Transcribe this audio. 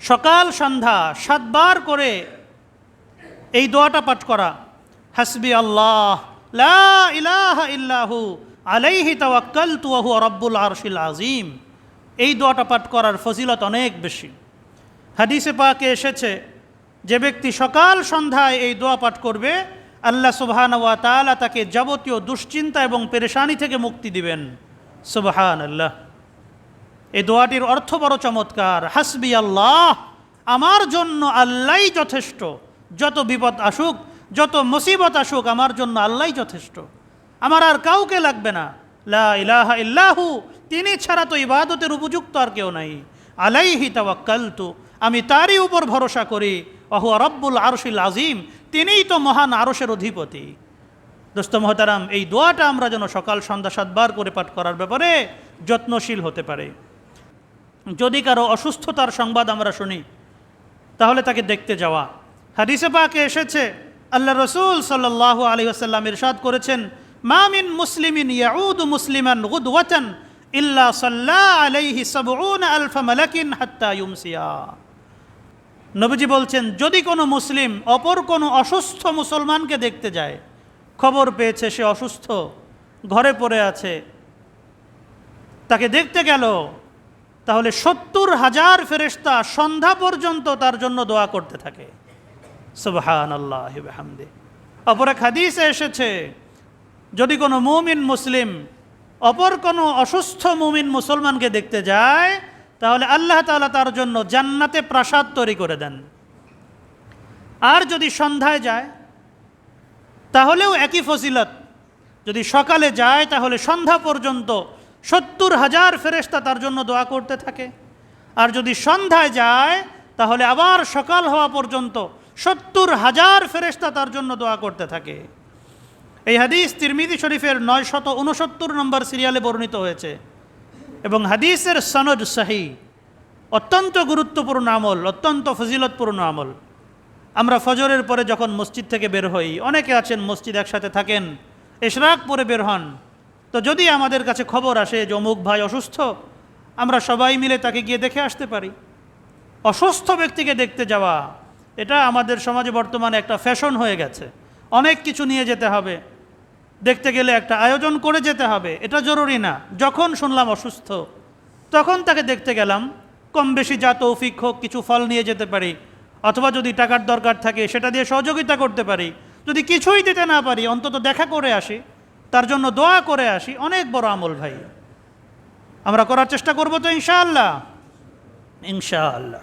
সকাল সন্ধ্যা সাতবার করে এই দোয়াটা পাঠ করা। হাসবি আল্লাহ, লা ইলাহা ইল্লাহু, আলাইহি তাওয়াক্কালতু ওয়া হুয়া রাব্বুল আরশিল আযীম। এই দোয়াটা পাঠ করার ফজিলত অনেক বেশি। হাদিসে পাকে এসেছে যে ব্যক্তি সকাল সন্ধ্যায় এই দোয়া পাঠ করবে, আল্লাহ সুবহান ওয়া তাআলা তাকে যাবতীয় দুশ্চিন্তা এবং পেরেশানি থেকে মুক্তি দিবেন। সুবহান আল্লাহ এই দোয়াটির অর্থ বড় চমৎকার। হাসবি আল্লাহ, আমার জন্য আল্লাহই যথেষ্ট। যত বিপদ আসুক, যত মুসিবত আসুক, আমার জন্য আল্লাহই যথেষ্ট। আমার আর কাউকে লাগবে না। লা ইলাহা ইল্লাহু, তিনি ছাড়া তো ইবাদতের উপযুক্ত আর কেউ নাই। আলাইহি তাওয়াক্কালতু, আমি তারই উপর ভরসা করি। অহু রব্বুল আরশিল আজিম তিনিই তো মহান আরশের অধিপতি। দোস্ত মহতারাম, এই দোয়াটা আমরা যেন সকাল সন্ধ্যা সাতবার করে পাঠ করার ব্যাপারে যত্নশীল হতে পারে। যদি কারও অসুস্থতার সংবাদ আমরা শুনি, তাহলে তাকে দেখতে যাওয়া। হাদিসে পাকে এসেছে, আল্লাহ রসুল সাল্লাহ আলী আসাল্লাম ইরশাদ করেছেন মামিন মুসলিমিন ইয়াউদ মুসলিমান গুদওয়াতান ইল্লা সাল্লা আলাইহি সাবউন আলফা মালাকিন হাত্তা ইউমসিয়া। নবীজি বলছেন, যদি কোনো মুসলিম অপর কোনো অসুস্থ মুসলমানকে দেখতে যায়, খবর পেয়েছে সে অসুস্থ, ঘরে পড়ে আছে, তাকে দেখতে গেল তাহলে সত্তর হাজার ফেরেশতা সন্ধ্যা পর্যন্ত তার জন্য দোয়া করতে থাকে। সুবহান আল্লাহ অপর এক হাদিসে এসেছে, যদি কোনো মুমিন মুসলিম অপর কোনো অসুস্থ মুমিন মুসলমানকে দেখতে যায়, তাহলে আল্লাহ তাআলা তার জন্য জান্নাতে প্রাসাদ তৈরি করে দেন। আর যদি সন্ধ্যায় যায়, তাহলেও একই ফজিলত। যদি সকালে যায়, তাহলে সন্ধ্যা পর্যন্ত সত্তর হাজার ফেরেশতা তার জন্য দোয়া করতে থাকে। আর যদি সন্ধ্যায় যায়, তাহলে আবার সকাল হওয়া পর্যন্ত সত্তর হাজার ফেরেশতা তার জন্য দোয়া করতে থাকে। এই হাদিস তিরমিদি শরীফের নয় শত উনসত্তর নম্বর সিরিয়ালে বর্ণিত হয়েছে। এবং হাদিসের সনদ সাহি। অত্যন্ত গুরুত্বপূর্ণ আমল, অত্যন্ত ফজিলতপূর্ণ আমল। আমরা ফজরের পরে যখন মসজিদ থেকে বের হই, অনেকে আছেন মসজিদ একসাথে থাকেন, এশরাক পরে বের হন। তো যদি আমাদের কাছে খবর আসে যে অমুক ভাই অসুস্থ, আমরা সবাই মিলে তাকে গিয়ে দেখে আসতে পারি। অসুস্থ ব্যক্তিকে দেখতে যাওয়া, এটা আমাদের সমাজে বর্তমানে একটা ফ্যাশন হয়ে গেছে। অনেক কিছু নিয়ে যেতে হবে। দেখতে গেলে একটা আয়োজন করে যেতে হবে, এটা জরুরি না। যখন শুনলাম অসুস্থ, তখন তাকে দেখতে গেলাম। কম বেশি যা তৌফিক হোক, কিছু ফল নিয়ে যেতে পারি। অথবা যদি টাকার দরকার থাকে, সেটা দিয়ে সহযোগিতা করতে পারি। যদি কিছুই দিতে না পারি, অন্তত দেখা করে আসি। তার জন্য দোয়া করে আসি। অনেক বড় আমল ভাই। আমরা করার চেষ্টা করব তো ইনশাআল্লাহ। ইনশাআল্লাহ।